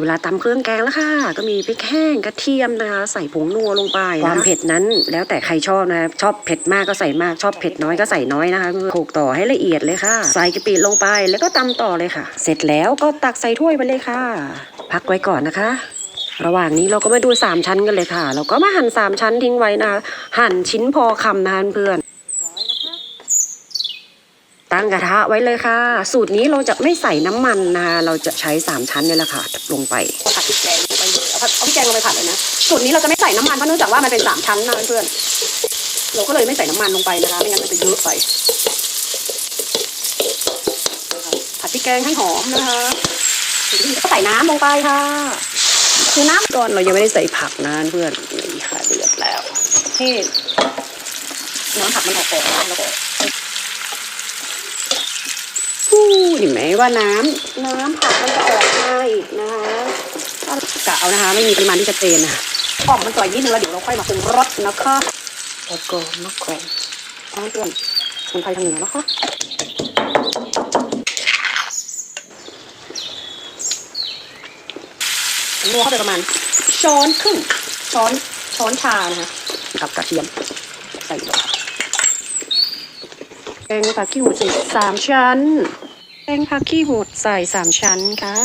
เวลาตำเครื่องแกงแล้วค่ะ ก็มีพริกแห้งกระเทียมนะคะใส่ผงนัวลงไปความเผ็ดนั้นแล้วแต่ใครชอบนะคะชอบเผ็ดมากก็ใส่มากชอบเผ็ดน้อยก็ใส่น้อยนะคะโขกต่อให้ละเอียดเลยค่ะ ใส่กะปิลงไปแล้วก็ตำต่อเลยค่ะ เสร็จแล้วก็ตักใส่ถ้วยไปเลยค่ะ พักไว้ก่อนนะคะระหว่างนี้เราก็มาดู 3 ชั้นกันเลยค่ะ เราก็มาหั่น 3 ชั้นทิ้งไว้นะคะหั่นชิ้นพอคำนะคะเพื่อน ตั้งกระทะไว้เลยค่ะ สูตรนี้เราจะไม่ใส่น้ำมันนะคะเราจะใช้3ชั้นนี่แหละค่ะลงไปผัดพริกแกงลงไปเลยเอาพริกแกงลงไปผัดเลยนะสูตรนี้เราจะไม่ใส่น้ำมันเพราะเนื่องจากว่ามันเป็นสามชั้นนะเพื่อนเราก็เลยไม่ใส่น้ำมันลงไปนะคะไม่งั้นมันจะเยอะไปผัดพริกแกงให้หอมนะคะก็ใส่น้ำลงไปค่ะ คือน้ำก่อนเรายังไม่ได้ใส่ผักนะเพื่อนนี่ค่ะเดือดแล้วเทน้ำผักมันออกก่อนแล้วก็ ฟูเห็นไหมว่าน้ำน้ำผักมันจะออกมาอีกนะคะกะเอานะคะ ไม่มีปริมาณที่ชัดเจนนะคะออกมันต่อยนิดนึงแล้วเดี๋ยวเราค่อยมาปรุงรสนะคะแล้วก็มะกรูดเอาเพื่อนสมุนไพรทางเหนือนะคะนัวเข้าไปประมาณช้อนครึ่งช้อนช้อนชานะคะกับกระเทียมใส่ลงแกงผักขี้หูดใส่สามชั้น แกงพักขี้หูดใส่สามชั้นค่ะ